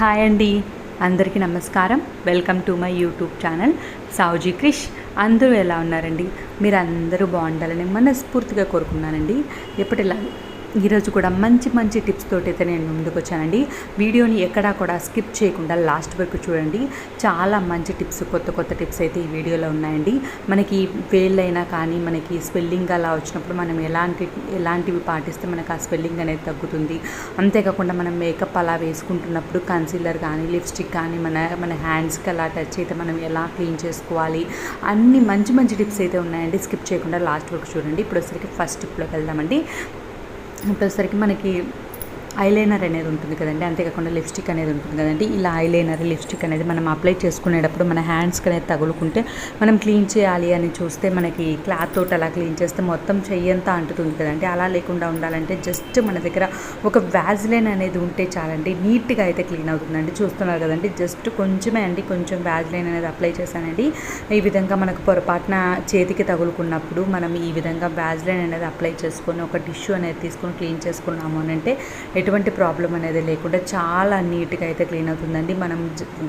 Hi అండి. అందరికీ నమస్కారం. Welcome to my YouTube channel Savuji Krish. అందరూ ఎలా ఉన్నారండి? మీరు అందరూ బాగుండాలని మనస్ఫూర్తిగా కోరుకున్నానండి. ఎప్పటిలా ఈరోజు కూడా మంచి మంచి టిప్స్ తోటి అయితే నేను ముందుకు వచ్చానండి వీడియోని ఎక్కడా కూడా స్కిప్ చేయకుండా లాస్ట్ వరకు చూడండి. చాలా మంచి టిప్స్ కొత్త కొత్త టిప్స్ అయితే ఈ వీడియోలో ఉన్నాయండి. మనకి వేళ్ళైనా కానీ మనకి స్వెల్లింగ్ అలా వచ్చినప్పుడు మనం ఎలాంటి ఎలాంటివి పాటిస్తే మనకు ఆ స్వెల్లింగ్ అనేది తగ్గుతుంది. అంతేకాకుండా మనం మేకప్ అలా వేసుకుంటున్నప్పుడు కన్సీలర్ కానీ లిప్స్టిక్ కానీ మన మన హ్యాండ్స్కి అలా టచ్ అయితే మనం ఎలా క్లీన్ చేసుకోవాలి? అన్ని మంచి మంచి టిప్స్ అయితే ఉన్నాయండి. స్కిప్ చేయకుండా లాస్ట్ వరకు చూడండి. ఇప్పుడు వచ్చరికి ఫస్ట్ టిప్లోకి వెళ్దామండి. ఇప్పుడు మనకి ఐలైనర్ అనేది ఉంటుంది కదండి. అంతేకాకుండా లిప్స్టిక్ అనేది ఉంటుంది కదండి. ఇలా ఐలైనర్ లిప్స్టిక్ అనేది మనం అప్లై చేసుకునేటప్పుడు మన హ్యాండ్స్కి అనేది తగులుకుంటే మనం క్లీన్ చేయాలి అని చూస్తే మనకి క్లాత్ తోటి అలా క్లీన్ చేస్తే మొత్తం చెయ్యంతా అంటుతుంది కదండి. అలా లేకుండా ఉండాలంటే జస్ట్ మన దగ్గర ఒక వ్యాజ్లైన్ అనేది ఉంటే చాలండి. నీట్గా అయితే క్లీన్ అవుతుందండి. చూస్తున్నారు కదండి. జస్ట్ కొంచెమే అండి. కొంచెం వ్యాజ్లైన్ అనేది అప్లై చేశానండి. ఈ విధంగా మనకు పొరపాటున చేతికి తగులుకున్నప్పుడు మనం ఈ విధంగా వ్యాజ్లైన్ అనేది అప్లై చేసుకొని ఒక టిష్యూ అనేది తీసుకొని క్లీన్ చేసుకున్నాము అని అంటే ఎటువంటి ప్రాబ్లం అనేది లేకుండా చాలా నీట్గా అయితే క్లీన్ అవుతుందండి. మనం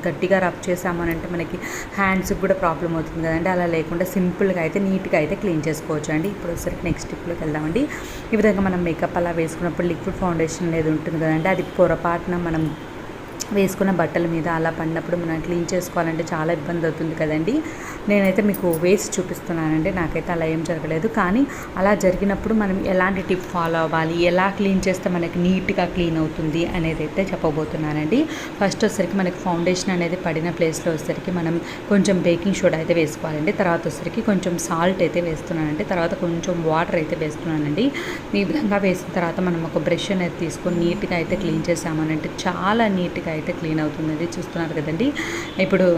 గట్టిగా రబ్ చేసామని అంటే మనకి హ్యాండ్స్కి కూడా ప్రాబ్లం అవుతుంది కదండి. అలా లేకుండా సింపుల్గా అయితే నీట్గా అయితే క్లీన్ చేసుకోవచ్చు అండి ఇప్పుడు వచ్చరికి నెక్స్ట్ స్టెప్లోకి వెళ్దామండి. ఈ విధంగా మనం మేకప్ అలా వేసుకున్నప్పుడు లిక్విడ్ ఫౌండేషన్ అనేది ఉంటుంది కదండి. అది పొరపాటున మనం వేసుకున్న బట్టల మీద అలా పడినప్పుడు మనం క్లీన్ చేసుకోవాలంటే చాలా ఇబ్బంది అవుతుంది కదండి. నేనైతే మీకు వేసి చూపిస్తున్నానండి. నాకైతే అలా ఏం జరగలేదు. కానీ అలా జరిగినప్పుడు మనం ఎలాంటి టిప్ ఫాలో అవ్వాలి? ఎలా క్లీన్ చేస్తే మనకి నీట్గా క్లీన్ అవుతుంది? అనేది అయితే చెప్పబోతున్నానండి. ఫస్ట్ వచ్చేసరికి మనకి ఫౌండేషన్ అనేది పడిన ప్లేస్లో వచ్చేసరికి మనం కొంచెం బేకింగ్ సోడా అయితే వేసుకోవాలండి. తర్వాత వచ్చేసరికి కొంచెం సాల్ట్ అయితే వేస్తున్నానండి. తర్వాత కొంచెం వాటర్ అయితే వేస్తున్నానండి. ఈ విధంగా వేసిన తర్వాత మనం ఒక బ్రష్ అనేది తీసుకొని నీట్గా అయితే క్లీన్ చేసామనంటే చాలా నీట్గా అయితే క్లీన్ అవుతుందండి చూస్తున్నారు కదండి. ఇప్పుడు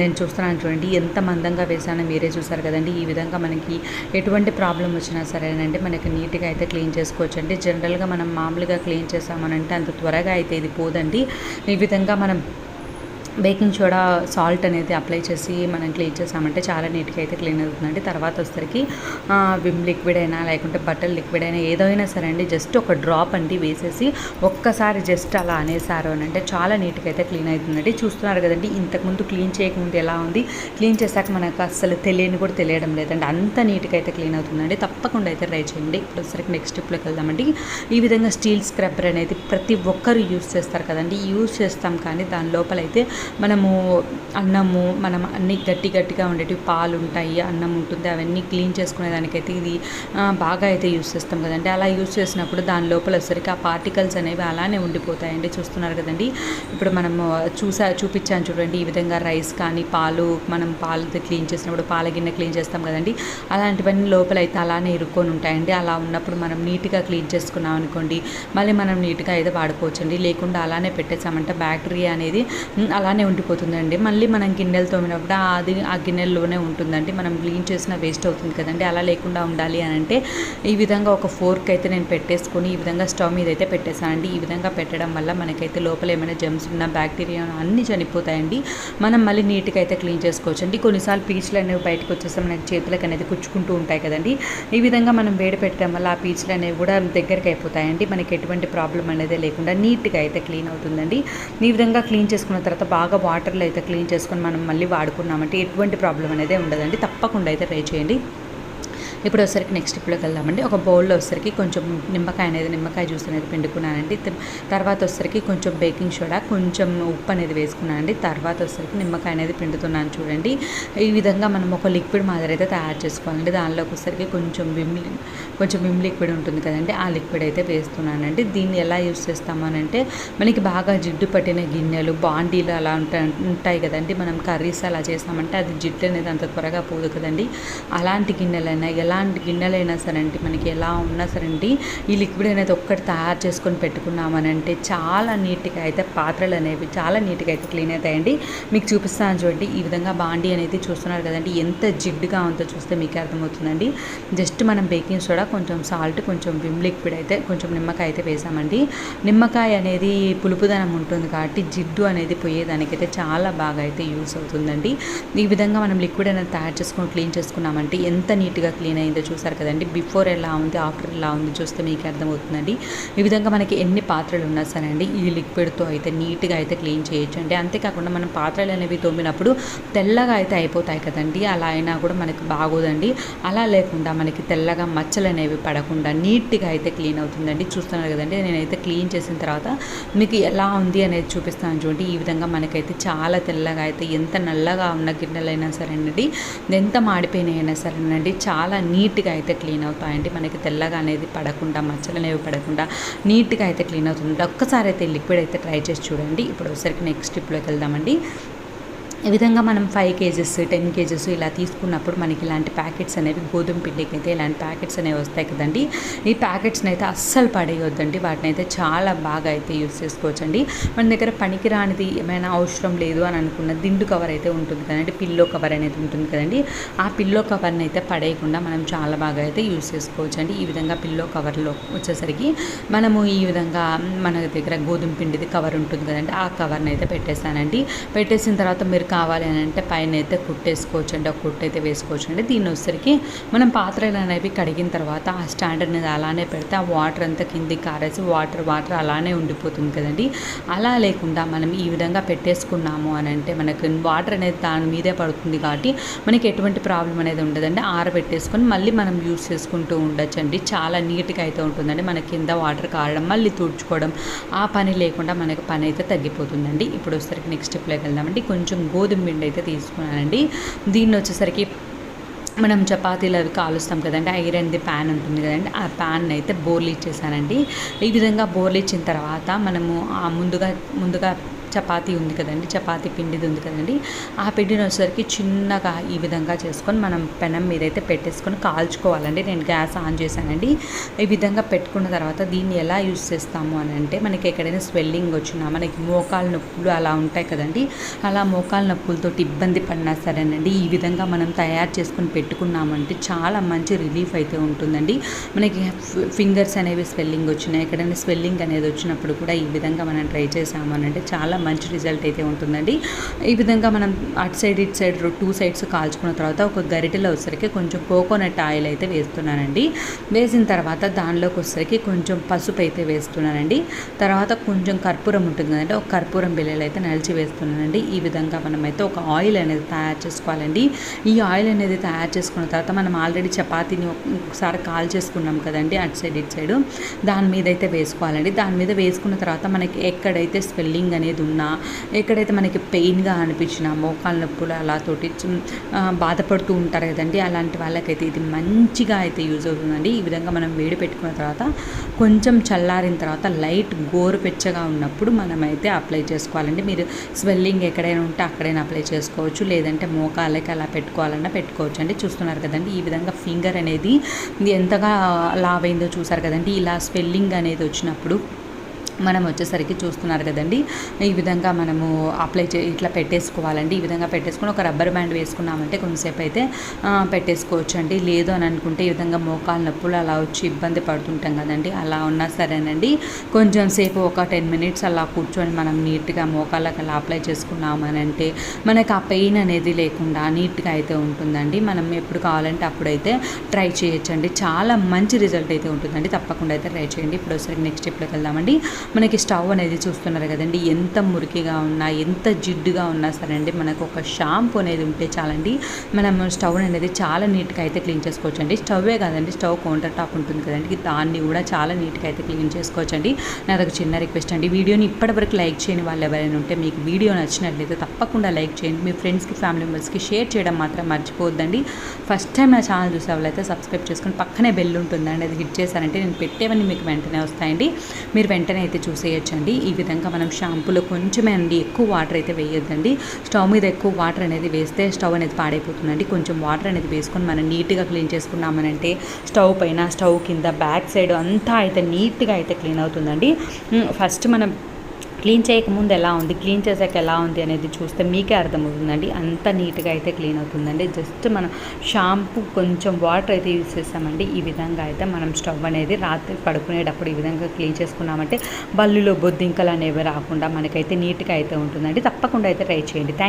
నేను చూస్తున్నాను చూడండి. ఎంత మందంగా వేసానో మీరే చూసారు కదండి. ఈ విధంగా మనకి ఎటువంటి ప్రాబ్లం వచ్చినా సరేనండి మనకి నీట్గా అయితే క్లీన్ చేసుకోవచ్చు అండి జనరల్గా మనం మామూలుగా క్లీన్ చేసామనంటే అంత త్వరగా అయితే ఇది పోదండి. ఈ విధంగా మనం బేకింగ్ సోడా సాల్ట్ అనేది అప్లై చేసి మనం క్లీన్ చేసామంటే చాలా నీట్గా అయితే క్లీన్ అవుతుందండి. తర్వాత వచ్చేసరికి విమ్ లిక్విడ్ అయినా లేకుంటే బట్టల లిక్విడ్ అయినా ఏదైనా సరే అండి జస్ట్ ఒక డ్రాప్ అండి వేసేసి ఒక్కసారి జస్ట్ అలా అనేసారు అని అంటే చాలా నీట్గా అయితే క్లీన్ అవుతుందండి. చూస్తున్నారు కదండి ఇంతకుముందు క్లీన్ చేయకముందు ఎలా ఉంది? క్లీన్ చేశాక మనకు అసలు తెలియని కూడా తెలియడం లేదండి. అంత నీట్గా అయితే క్లీన్ అవుతుందండి. తప్పకుండా అయితే ట్రై చేయండి. ఇప్పుడు వచ్చేసరికి నెక్స్ట్ స్టెప్లోకి వెళ్దామండి. ఈ విధంగా స్టీల్ స్క్రబ్బర్ అనేది ప్రతి ఒక్కరు యూస్ చేస్తారు కదండి. యూస్ చేస్తాం కానీ దాని లోపల అయితే మనము అన్నము మనం అన్ని గట్టి గట్టిగా ఉండేటివి పాలు ఉంటాయి అన్నం ఉంటుంది అవన్నీ క్లీన్ చేసుకునేదానికైతే ఇది బాగా అయితే యూస్ చేస్తాం కదండి. అలా యూస్ చేసినప్పుడు దాని లోపల వచ్చేసరికి ఆ పార్టికల్స్ అనేవి అలానే ఉండిపోతాయండి. చూస్తున్నారు కదండి. ఇప్పుడు మనము చూసా చూపించాను చూడండి ఈ విధంగా రైస్ కానీ పాలు మనం పాలు క్లీన్ చేసినప్పుడు పాల గిన్నె క్లీన్ చేస్తాం కదండి. అలాంటివన్నీ లోపల అయితే అలానే ఇరుక్కొని ఉంటాయండి. అలా ఉన్నప్పుడు మనం నీట్గా క్లీన్ చేసుకున్నాం అనుకోండి మళ్ళీ మనం నీట్గా అయితే వాడుకోవచ్చండి. లేకుండా అలానే పెట్టేసామంటే బ్యాక్టీరియా అనేది అలా అలానే ఉండిపోతుందండి. మళ్ళీ మనం గిన్నెలు తోమినప్పుడు అది ఆ గిన్నెల్లోనే ఉంటుందండి. మనం క్లీన్ చేసిన వేస్ట్ అవుతుంది కదండి. అలా లేకుండా ఉండాలి అని అంటే ఈ విధంగా ఒక ఫోర్క్ అయితే నేను పెట్టేసుకొని ఈ విధంగా స్టవ్ మీద అయితే పెట్టేసానండి ఈ విధంగా పెట్టడం వల్ల మనకైతే లోపల ఏమైనా జెమ్స్ ఉన్న బ్యాక్టీరియా అన్నీ చనిపోతాయండి. మనం మళ్ళీ నీట్గా అయితే క్లీన్ చేసుకోవచ్చు అండి కొన్నిసార్లు పీచులు అనేవి బయటకు వచ్చేస్తే మనకి చేతులకు అనేది కుచ్చుకుంటూ ఉంటాయి కదండి. ఈ విధంగా మనం వేడి పెట్టడం వల్ల ఆ పీచులు అనేవి కూడా దగ్గరికి అయిపోతాయండి. మనకి ఎటువంటి ప్రాబ్లం అనేది లేకుండా నీట్గా అయితే క్లీన్ అవుతుందండి. ఈ విధంగా క్లీన్ చేసుకున్న తర్వాత బాగా వాటర్లో అయితే క్లీన్ చేసుకొని మనం మళ్ళీ వాడుకున్నామంటే ఎటువంటి ప్రాబ్లం అనేది ఉండదండి. తప్పకుండా అయితే ట్రై చేయండి. ఇప్పుడు వచ్చేసరికి నెక్స్ట్ స్టెప్లోకి వెళ్దామండి. ఒక బౌల్లో వచ్చేసరికి కొంచెం నిమ్మకాయ అనేది నిమ్మకాయ జ్యూస్ అనేది పిండుకున్నానండి. తర్వాత వచ్చేసరికి కొంచెం బేకింగ్ సోడా కొంచెం ఉప్పు అనేది వేసుకున్నానండి. తర్వాత వచ్చేసరికి నిమ్మకాయ అనేది పిండుతున్నాను చూడండి. ఈ విధంగా మనం ఒక లిక్విడ్ మాదిరి అయితే తయారు చేసుకోవాలండి. దానిలోకి వచ్చేసరికి కొంచెం విమ్ కొంచెం విమ్ లిక్విడ్ ఉంటుంది కదండి. ఆ లిక్విడ్ అయితే వేస్తున్నానండి. దీన్ని ఎలా యూస్ చేస్తామనంటే మనకి బాగా జిడ్డు పట్టిన గిన్నెలు బాండీలు అలా ఉంటాయి ఉంటాయి కదండి. మనం కర్రీస్ అలా చేస్తామంటే అది జిడ్డు అనేది అంత త్వరగా పోదు కదండి. అలాంటి గిన్నెలైనా ఎలాంటి గిన్నెలైనా సరే అండి మనకి ఎలా ఉన్నా సరే అండి ఈ లిక్విడ్ అనేది ఒక్కటి తయారు చేసుకొని పెట్టుకున్నామనంటే చాలా నీట్గా అయితే పాత్రలు అనేవి చాలా నీట్గా అయితే క్లీన్ అవుతాయండి. మీకు చూపిస్తాను చూడండి ఈ విధంగా బాండీ అనేది చూస్తున్నారు కదండి ఎంత జిడ్డుగా ఉందో చూస్తే మీకు అర్థమవుతుందండి. జస్ట్ మనం బేకింగ్ సోడా కొంచెం సాల్ట్ కొంచెం విమ్ లిక్విడ్ అయితే కొంచెం నిమ్మకాయ అయితే వేసామండి. నిమ్మకాయ అనేది పులుపుదనం ఉంటుంది కాబట్టి జిడ్డు అనేది పోయేదానికైతే చాలా బాగా అయితే యూస్ అవుతుందండి. ఈ విధంగా మనం లిక్విడ్ అనేది తయారు చేసుకొని క్లీన్ చేసుకున్నామంటే ఎంత నీట్గా క్లీన్ అయిందో చూసారు కదండి. బిఫోర్ ఎలా ఉంది ఆఫ్టర్ ఎలా ఉంది చూస్తే మీకు అర్థమవుతుందండి. ఈ విధంగా మనకి ఎన్ని పాత్రలు ఉన్నా సరే అండి ఈ లిక్విడ్తో అయితే నీట్గా అయితే క్లీన్ చేయొచ్చు అండి అంతేకాకుండా మనం పాత్రలు అనేవి తోమినప్పుడు తెల్లగా అయితే అయిపోతాయి కదండి. అలా అయినా కూడా మనకి బాగోదండి. అలా లేకుండా మనకి తెల్లగా మచ్చలు అనేవి పడకుండా నీట్గా అయితే క్లీన్ అవుతుందండి. చూస్తున్నారు కదండి నేనైతే క్లీన్ చేసిన తర్వాత మీకు ఎలా ఉంది అనేది చూపిస్తాను చూడండి. ఈ విధంగా మనకైతే చాలా తెల్లగా అయితే ఎంత నల్లగా ఉన్న గిన్నెలైనా సరేనండి ఎంత మాడిపోయినాయినా సరేనండి చాలా నీట్గా అయితే క్లీన్ అవుతాయండి. మనకి తెల్లగా అనేది పడకుండా మచ్చలు అనేవి పడకుండా నీట్గా అయితే క్లీన్ అవుతుంది. ఒక్కసారి అయితే లిక్విడ్ అయితే ట్రై చేసి చూడండి. ఇప్పుడు ఒకసారికి నెక్స్ట్ స్టెప్లోకి వెళ్దామండి. ఈ విధంగా మనం ఫైవ్ కేజెస్ టెన్ కేజెస్ ఇలా తీసుకున్నప్పుడు మనకి ఇలాంటి ప్యాకెట్స్ అనేవి గోధుమ పిండికి అయితే ఇలాంటి ప్యాకెట్స్ అనేవి వస్తాయి కదండి. ఈ ప్యాకెట్స్ని అయితే అస్సలు పడేయొద్దండి. వాటిని అయితే చాలా బాగా అయితే యూస్ చేసుకోవచ్చండి. మన దగ్గర పనికిరానిది ఏమైనా అవసరం లేదు అని అనుకున్న దిండు కవర్ అయితే ఉంటుంది కదండి. పిల్లో కవర్ అనేది ఉంటుంది కదండి. ఆ పిల్లో కవర్ని అయితే పడేయకుండా మనం చాలా బాగా అయితే యూస్ చేసుకోవచ్చండి. ఈ విధంగా పిల్లో కవర్లో వచ్చేసరికి మనము ఈ విధంగా మన దగ్గర గోధుమ పిండిది కవర్ ఉంటుంది కదండి. ఆ కవర్ని అయితే పెట్టేస్తానండి. పెట్టేసిన తర్వాత మీరు కావాలి అని అంటే పైన అయితే కుట్టేసుకోవచ్చు అండి ఒక కుట్టు అయితే వేసుకోవచ్చు అండి. దీని వచ్చరికి మనం పాత్రలు అనేవి కడిగిన తర్వాత ఆ స్టాండ్ అనేది అలానే పెడితే ఆ వాటర్ అంతా కిందికి కారేసి వాటర్ వాటర్ అలానే ఉండిపోతుంది కదండి. అలా లేకుండా మనం ఈ విధంగా పెట్టేసుకున్నాము అని అంటే మనకు వాటర్ అనేది దాని మీదే పడుతుంది కాబట్టి మనకి ఎటువంటి ప్రాబ్లం అనేది ఉండదండి. ఆరబెట్టేసుకొని మళ్ళీ మనం యూస్ చేసుకుంటూ ఉండొచ్చు అండి చాలా నీట్గా అయితే ఉంటుందండి. మన కింద వాటర్ కారడం మళ్ళీ తుడుచుకోవడం ఆ పని లేకుండా మనకు పని అయితే తగ్గిపోతుందండి. ఇప్పుడు వచ్చేసరికి నెక్స్ట్ స్టెప్లోకి వెళ్దామండి. కొంచెం గోధుమ పిండి అయితే తీసుకున్నానండి. దీన్ని వచ్చేసరికి మనం చపాతీలు అవి కాలుస్తాం కదండి ఐరన్ది ప్యాన్ ఉంటుంది కదండి ఆ ప్యాన్ అయితే బోర్లు ఇచ్చేసానండి. ఈ విధంగా బోర్లు ఇచ్చిన తర్వాత మనము ముందుగా ముందుగా చపాతీ ఉంది కదండి చపాతీ పిండిది ఉంది కదండి. ఆ పిండిని వచ్చేసరికి చిన్నగా ఈ విధంగా చేసుకొని మనం పెనం మీద అయితే పెట్టేసుకొని కాల్చుకోవాలండి. నేను గ్యాస్ ఆన్ చేశానండి. ఈ విధంగా పెట్టుకున్న తర్వాత దీన్ని ఎలా యూజ్ చేస్తాము అని అంటే మనకి ఎక్కడైనా స్వెల్లింగ్ వచ్చినా మనకి మోకాలు నొప్పులు అలా ఉంటాయి కదండి. అలా మోకాలు నొప్పులతో ఇబ్బంది పడినా సరేనండి. ఈ విధంగా మనం తయారు చేసుకొని పెట్టుకున్నామంటే చాలా మంచి రిలీఫ్ అయితే ఉంటుందండి. మనకి ఫింగర్స్ అనేవి స్వెల్లింగ్ వచ్చినాయి ఎక్కడైనా స్వెల్లింగ్ అనేది వచ్చినప్పుడు కూడా ఈ విధంగా మనం ట్రై చేసాము అంటే చాలా మంచి రిజల్ట్ అయితే ఉంటుందండి. ఈ విధంగా మనం అటు సైడ్ ఇటు సైడ్ టూ సైడ్స్ కాల్చుకున్న తర్వాత ఒక గరిటెలో వచ్చరికి కొంచెం కోకోనట్ ఆయిల్ అయితే వేస్తున్నానండి. వేసిన తర్వాత దానిలోకి వచ్చరికి కొంచెం పసుపు అయితే వేస్తున్నానండి. తర్వాత కొంచెం కర్పూరం ఉంటుంది కదండి ఒక కర్పూరం బిల్లలు అయితే నలిచి వేస్తున్నానండి. ఈ విధంగా మనమైతే ఒక ఆయిల్ అనేది తయారు చేసుకోవాలండి. ఈ ఆయిల్ అనేది తయారు చేసుకున్న తర్వాత మనం ఆల్రెడీ చపాతీని ఒకసారి కాల్ చేసుకున్నాం కదండి అటు సైడ్ ఇటు సైడ్ దాని మీద అయితే వేసుకోవాలండి. దాని మీద వేసుకున్న తర్వాత మనకి ఎక్కడైతే స్వెల్లింగ్ అనేది ఉన్నా ఎక్కడైతే మనకి పెయిన్గా అనిపించిన మోకాల నొప్పులు అలా తోటి బాధపడుతూ ఉంటారు కదండి అలాంటి వాళ్ళకైతే ఇది మంచిగా అయితే యూజ్ అవుతుందండి. ఈ విధంగా మనం వేడి పెట్టుకున్న తర్వాత కొంచెం చల్లారిన తర్వాత లైట్ గోరుపెచ్చగా ఉన్నప్పుడు మనమైతే అప్లై చేసుకోవాలండి. మీరు స్వెల్లింగ్ ఎక్కడైనా ఉంటే అక్కడైనా అప్లై చేసుకోవచ్చు. లేదంటే మోకాళ్ళకి అలా పెట్టుకోవాలన్నా పెట్టుకోవచ్చు అండి. చూస్తున్నారు కదండి ఈ విధంగా ఫింగర్ అనేది ఎంతగా లావైందో చూసారు కదండి ఇలా స్వెల్లింగ్ అనేది వచ్చినప్పుడు మనం వచ్చేసరికి చూస్తున్నారు కదండి. ఈ విధంగా మనము అప్లై చే ఇట్లా పెట్టేసుకోవాలండి. ఈ విధంగా పెట్టేసుకొని ఒక రబ్బర్ బ్యాండ్ వేసుకున్నామంటే కొంతసేపు అయితే పెట్టేసుకోవచ్చు అండి లేదు అని అనుకుంటే ఈ విధంగా మోకాలు నొప్పులు అలా వచ్చి ఇబ్బంది పడుతుంటాం కదండి. అలా ఉన్నా సరేనండి. కొంచెం సేపు ఒక టెన్ మినిట్స్ అలా కూర్చొని మనం నీట్గా మోకాళ్ళకి అలా అప్లై చేసుకున్నామనంటే మనకు ఆ పెయిన్ అనేది లేకుండా నీట్గా అయితే ఉంటుందండి. మనం ఎప్పుడు కావాలంటే అప్పుడైతే ట్రై చేయొచ్చండి. చాలా మంచి రిజల్ట్ అయితే ఉంటుందండి. తప్పకుండా అయితే ట్రై చేయండి. ఇప్పుడు ఒకసారి నెక్స్ట్ స్టెప్లోకి వెళ్దామండి. మనకి స్టవ్ అనేది చూస్తున్నారు కదండి. ఎంత మురికిగా ఉన్నా ఎంత జిడ్డుగా ఉన్నా సరే అండి మనకు ఒక షాంపూ అనేది ఉంటే చాలండి. మనం స్టవ్ అనేది చాలా నీట్గా అయితే క్లీన్ చేసుకోవచ్చు అండి స్టవ్వే కాదండి స్టవ్ కౌంటర్ టాప్ ఉంటుంది కదండి. దాన్ని కూడా చాలా నీట్గా అయితే క్లీన్ చేసుకోవచ్చండి. నాది ఒక చిన్న రిక్వెస్ట్ అండి వీడియోని ఇప్పటివరకు లైక్ చేయని వాళ్ళు ఎవరైనా ఉంటే మీకు వీడియో నచ్చినట్లయితే తప్పకుండా లైక్ చేయండి. మీ ఫ్రెండ్స్కి ఫ్యామిలీ మెంబర్స్కి షేర్ చేయడం మాత్రం మర్చిపోవద్దండి. ఫస్ట్ టైం నా ఛానల్ చూసే వాళ్ళైతే సబ్స్క్రైబ్ చేసుకొని పక్కనే బెల్ ఉంటుందండి అది హిట్ చేశారంటే నేను పెట్టేవన్నీ మీకు వెంటనే వస్తాయండి. మీరు వెంటనే అయితే చూసేయచ్చండి. ఈ విధంగా మనం షాంపూలో కొంచెమే అండి ఎక్కువ వాటర్ అయితే వేయొద్దండి. స్టవ్ మీద ఎక్కువ వాటర్ అనేది వేస్తే స్టవ్ అనేది పాడైపోతుందండి. కొంచెం వాటర్ అనేది వేసుకొని మనం నీట్గా క్లీన్ చేసుకున్నామనంటే స్టవ్ పైన స్టవ్ కింద బ్యాక్ సైడ్ అంతా అయితే నీట్గా అయితే క్లీన్ అవుతుందండి. ఫస్ట్ మనం క్లీన్ చేయకముందు ఎలా ఉంది? క్లీన్ చేసాక ఎలా ఉంది అనేది చూస్తే మీకే అర్థమవుతుందండి. అంత నీట్గా అయితే క్లీన్ అవుతుందండి. జస్ట్ మనం షాంపూ కొంచెం వాటర్ అయితే యూజ్ చేస్తామండి. ఈ విధంగా అయితే మనం స్టవ్ అనేది రాత్రి పడుకునేటప్పుడు ఈ విధంగా క్లీన్ చేసుకున్నామంటే బల్లులో బొద్దింకలు అనేవి రాకుండా మనకైతే నీట్గా అయితే ఉంటుందండి. తప్పకుండా అయితే ట్రై చేయండి. థ్యాంక్